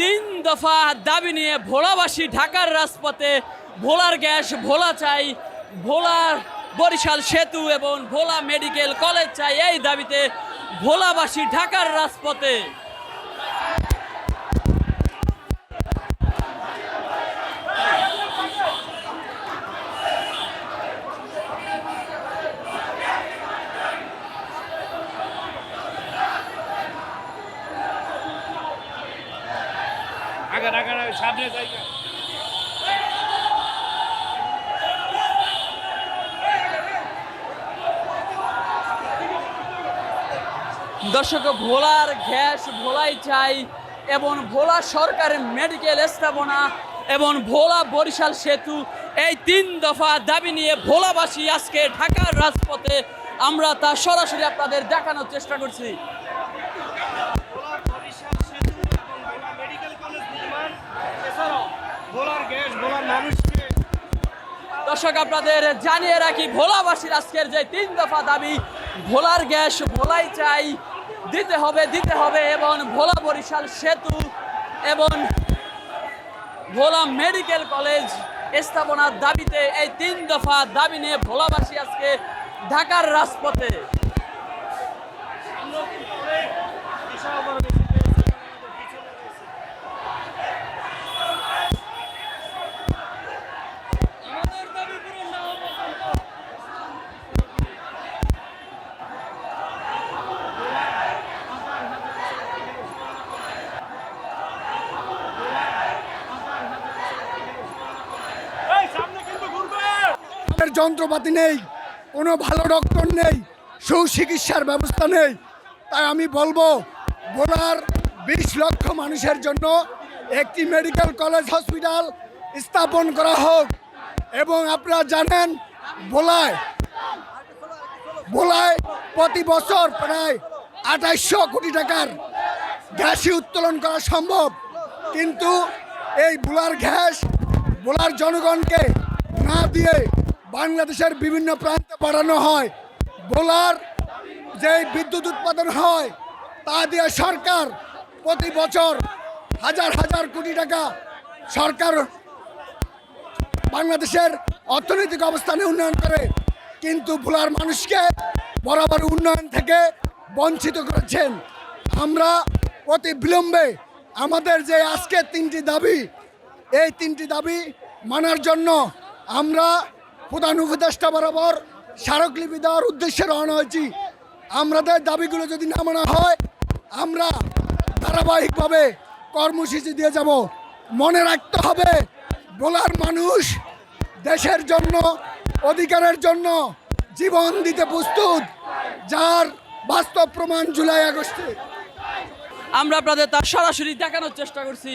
তিন দফা দাবি নিয়ে ভোলাবাসী ঢাকার রাজপথে ভোলার গ্যাস, ভোলা চাই ভোলার বরিশাল সেতু এবং ভোলা মেডিকেল কলেজ চাই এই দাবিতে ভোলাবাসী ঢাকার রাজপথে। আগে আগে সামনে জায়গা। দর্শক, ভোলার গ্যাস ভোলাই চাই, এবং ভোলা সরকারের মেডিকেল স্থাপনা, এবং ভোলা বরিশাল সেতু, এই তিন দফা দাবি নিয়ে ভোলাবাসী আজকে ঢাকার রাজপথে, আমরা তা সরাসরি আপনাদের দেখানোর চেষ্টা করছি ভোলার বরিশাল সেতু এবং ভোলা মেডিকেল কলেজ নির্মাণ এছাড়াও ভোলার গ্যাস ভোলার মানুষকে দর্শক, আপনাদের জানিয়ে রাখি, ভোলাবাসীর আজকের যে তিন দফা দাবি, ভোলার গ্যাস ভোলাই চাই, দিতে হবে দিতে হবে এবং ভোলা বরিশাল সেতু এবং ভোলা মেডিকেল কলেজ স্থাপনার দাবিতে এই তিন দফা দাবি নিয়ে ভোলাবাসী আজকে ঢাকার রাজপথে আমরা কিন্তু অনেক বিশাল বড় মিছিল পেয়েছি, আমাদের পিছনে রয়েছে। আমাদের দাবি পূরণ না হওয়া পর্যন্ত এই, সামনে কিন্তু ঘুরবে এর যন্ত্রপাতি নেই, কোনো ভালো ডক্টর নেই, সুচিকিৎসার ব্যবস্থা নেই। তাই আমি বলব, ভোলার বিশ লক্ষ মানুষের জন্য একটি মেডিকেল কলেজ হসপিটাল স্থাপন করা হোক। এবং আপনারা জানেন, ভোলায় ভোলায় প্রতি বছর প্রায় আঠাইশশো কোটি টাকার গ্যাসই উত্তোলন করা সম্ভব। কিন্তু এই ভোলার গ্যাস ভোলার জনগণকে না দিয়ে বাংলাদেশের বিভিন্ন প্রান্তে পাঠানো হয়। বোলার যে বিদ্যুৎ উৎপাদন হয়, তা দিয়ে সরকার প্রতি বছর হাজার হাজার কোটি টাকা সরকার বাংলাদেশের অর্থনৈতিক অবস্থানে উন্নয়ন করে। কিন্তু ভোলার মানুষকে বরাবর উন্নয়ন থেকে বঞ্চিত করেছেন। আমরা অতি বিলম্বে আমাদের যে আজকে তিনটি দাবি, এই তিনটি দাবি মানার জন্য আমরা প্রধান উপদেষ্টা বরাবর স্মারকলিপি দেওয়ার উদ্দেশ্যে রওনা হয়েছি। আমাদের দাবিগুলো যদি না মানা হয়, আমরা ধারাবাহিকভাবে কর্মসূচি দিয়ে যাব। মনে রাখতে হবে ভোলার মানুষ দেশের জন্য, অধিকারের জন্য জীবন দিতে প্রস্তুত, যার বাস্তব প্রমাণ জুলাই আগস্টে। আমরা আপনাদের তার সরাসরি দেখানোর চেষ্টা করছি।